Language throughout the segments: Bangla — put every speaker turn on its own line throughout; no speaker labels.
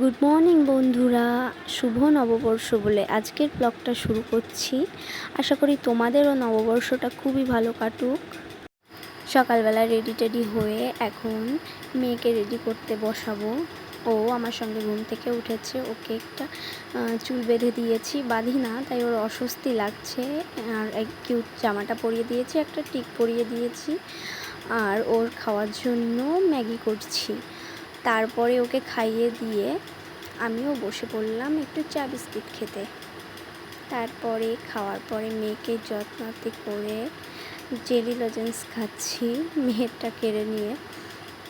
গুড মর্নিং বন্ধুরা। শুভ নববর্ষ বলে আজকের ব্লগটা শুরু করছি। আশা করি তোমাদেরও নববর্ষটা খুবই ভালো কাটুক। সকালবেলা রেডি টেডি হয়ে এখন মেয়েকে রেডি করতে বসাবো। ও আমার সঙ্গে ঘুম থেকে উঠেছে। ওকে একটা চুল বেঁধে দিয়েছি। বাঁধি না, তাই ওর অস্বস্তি লাগছে। আর এক কিউট জামাটা পরিয়ে দিয়েছি, একটা টিক পরিয়ে দিয়েছি। আর ওর খাওয়ার জন্য ম্যাগি করছি। তারপরে ওকে খাইয়ে দিয়ে আমিও বসে পড়লাম একটু চা বিস্কিট খেতে। তারপরে খাওয়ার পরে মেয়েকে যত্নাতে করে জেলি লজেন্স খাচ্ছি, মেয়েরটা কেড়ে নিয়ে।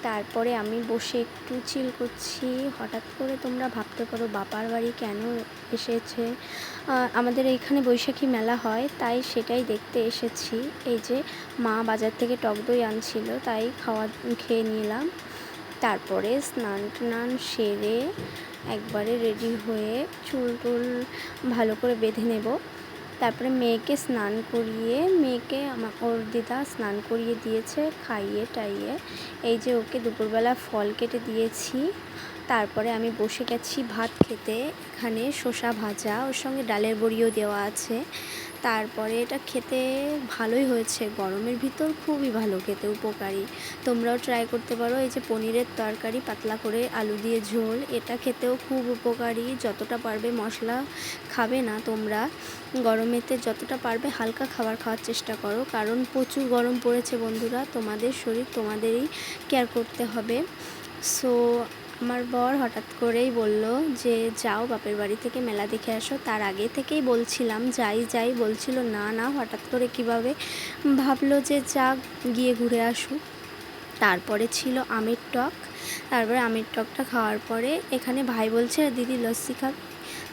তারপরে আমি বসে একটু চিল করছি। হঠাৎ করে তোমরা ভাবতে পারো বাবার বাড়ি কেন এসেছে? আমাদের এইখানে বৈশাখী মেলা হয়, তাই সেটাই দেখতে এসেছি। এই যে মা বাজার থেকে টক দই আনছিল, তাই খাওয়া, খেয়ে নিলাম। তারপরে স্নান টান সেরে একবারে রেডি হয়ে চুল টুল ভালো করে বেঁধে নেব। তারপরে মেয়েকে স্নান করিয়ে, মেয়েকে আমার ওর দিদা স্নান করিয়ে দিয়েছে খাইয়ে টাইয়ে। এই যে ওকে দুপুরবেলা ফল কেটে দিয়েছি, তারপরে আমি বসে গেছি ভাত খেতে। এখানে শসা ভাজা, ওর সঙ্গে ডালের বড়িও দেওয়া আছে। তারপরে এটা খেতে ভালোই হয়েছে। গরমের ভিতর খুবই ভালো খেতে, উপকারী। তোমরাও ট্রাই করতে পারো। এই যে পনিরের তরকারি, পাতলা করে আলু দিয়ে ঝোল, এটা খেতেও খুব উপকারী। যতটা পারবে মশলা খাবে না তোমরা। গরমেতে যতটা পারবে হালকা খাবার খাওয়ার চেষ্টা করো। কারণ প্রচুর গরম পড়েছে বন্ধুরা। তোমাদের শরীর তোমাদেরই কেয়ার করতে হবে। সো আমার বর হঠাৎ করেই বলল যে, যাও বাপের বাড়ি থেকে মেলা দেখে আসো। তার আগে থেকেই বলছিলাম, যাই যাই। বলছিল, না না। হঠাৎ করে কীভাবে? ভাবলো যে যা গিয়ে ঘুরে আসুক তারপরে ছিল আমের টক। তারপরে আমের টকটা খাওয়ার পরে এখানে ভাই বলছে, দিদি, লস্যি খাবে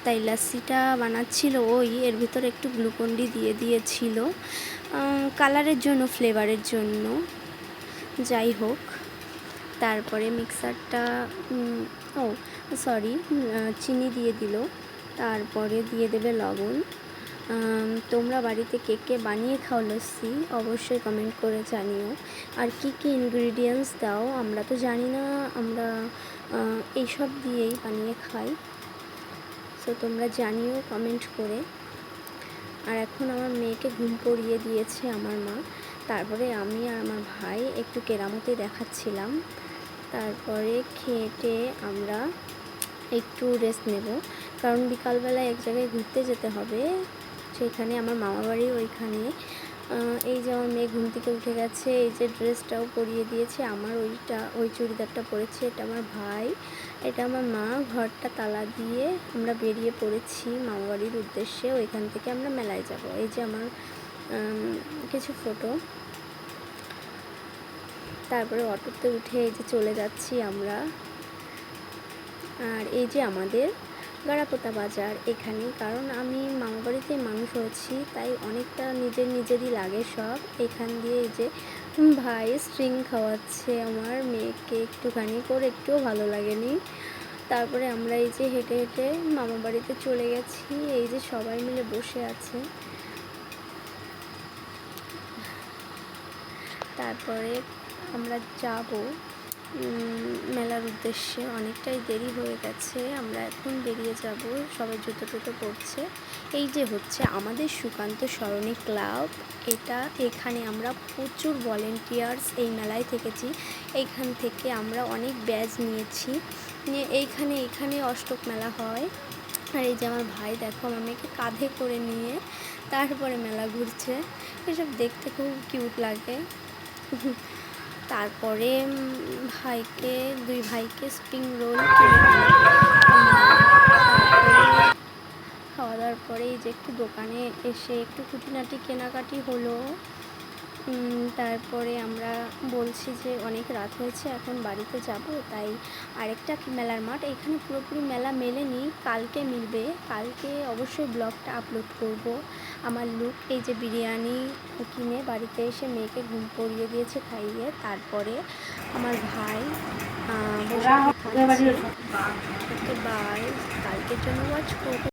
তাই লস্যিটা বানাচ্ছিল ওই, এর ভিতর একটু গ্লুকন্ডি দিয়ে দিয়েছিল কালারের জন্য ফ্লেভারের জন্য। যাই হোক। তারপরে মিক্সারটা ও সরি চিনি দিয়ে দিল। তারপরে দিয়ে দেবে লবণ। তোমরা বাড়িতে কে কে বানিয়ে খাও লস্যি, অবশ্যই কমেন্ট করে জানিও। আর কি কি ইনগ্রিডিয়েন্টস দাও, আমরা তো জানি না, আমরা এইসব দিয়েই বানিয়ে খাই। সো তোমরা জানিও কমেন্ট করে। আর এখন আমার মেয়েকে ঘুম পড়িয়ে দিয়েছে আমার মা। তারপরে আমি আর আমার ভাই একটু কেরামতি দেখাচ্ছিলাম। তারপরে খেটে আমরা একটু রেস্ট নেব। কারণ বিকালবেলা এক জায়গায় ঘুরতে যেতে হবে। সেখানে আমার মামা বাড়ি ওইখানে। এই যে আমার মেয়ে ঘুম থেকে উঠে গেছে, এই যে ড্রেসটাও পরিয়ে দিয়েছে, আমার ওইটা, ওই চুড়িদারটা পরেছে, এটা আমার ভাই, এটা আমার মা, ঘরটা তালা দিয়ে আমরা বেরিয়ে পড়েছি মামা বাড়ির উদ্দেশ্যে। ওইখান থেকে আমরা মেলায় যাব। এই যে আমার কিছু ফটো তারপরে অটোতে উঠে এই যে চলে যাচ্ছি আমরা। আর এই যে আমাদের গাড়াপোতা বাজার এখানে কারণ আমি মামা বাড়িতেই মানুষ হয়েছি, তাই অনেকটা নিজের নিজেরই লাগে সব। এখান দিয়ে এই যে ভাই স্ট্রিং খাওয়াচ্ছে আমার মেয়েকে একটুখানি করে একটুও ভালো লাগেনি। তারপরে আমরা এই যে হেঁটে হেঁটে মামা বাড়িতে চলে গেছি, এই যে সবাই মিলে বসে আছে। তারপরে আমরা যাব। মেলার উদ্দেশ্যে অনেকটাই দেরি হয়ে গেছে। আমরা এখন বেরিয়ে যাব। সবাই জুতো টুতো পড়ছে এই যে হচ্ছে আমাদের সুকান্ত সরণি ক্লাব। এটা এখানে আমরা প্রচুর ভলেন্টিয়ার্স এই মেলায় থেকেছি। এইখান থেকে আমরা অনেক ব্যাজ নিয়েছি। নিয়ে এইখানে, এখানে অষ্টক মেলা হয়। আর এই যে আমার ভাই, দেখো আমার মেয়েকে কাঁধে করে নিয়ে তারপরে মেলা ঘুরছে। এসব দেখতে খুব কিউট লাগে। তারপরে ভাইকে, দুই ভাইকে স্প্রিং রোল খাওয়া দাওয়ার পরে যে একটু দোকানে এসে একটু খুঁটিনাটি কেনাকাটি হলো। তারপরে আমরা বলছি যে অনেক রাত হয়েছে এখন বাড়িতে যাব তাই আরেকটা মেলার মাঠ এখানে পুরোপুরি মেলা মেলেনি কালকে মিলবে কালকে অবশ্যই ব্লগটা আপলোড করব। আমার লুক এই যে বিরিয়ানি কিনে বাড়িতে এসে মেয়েকে ঘুম পড়িয়ে দিয়েছে খাইয়ে তারপরে আমার ভাই বসে বাই কালকের জন্য ওয়াচ করব।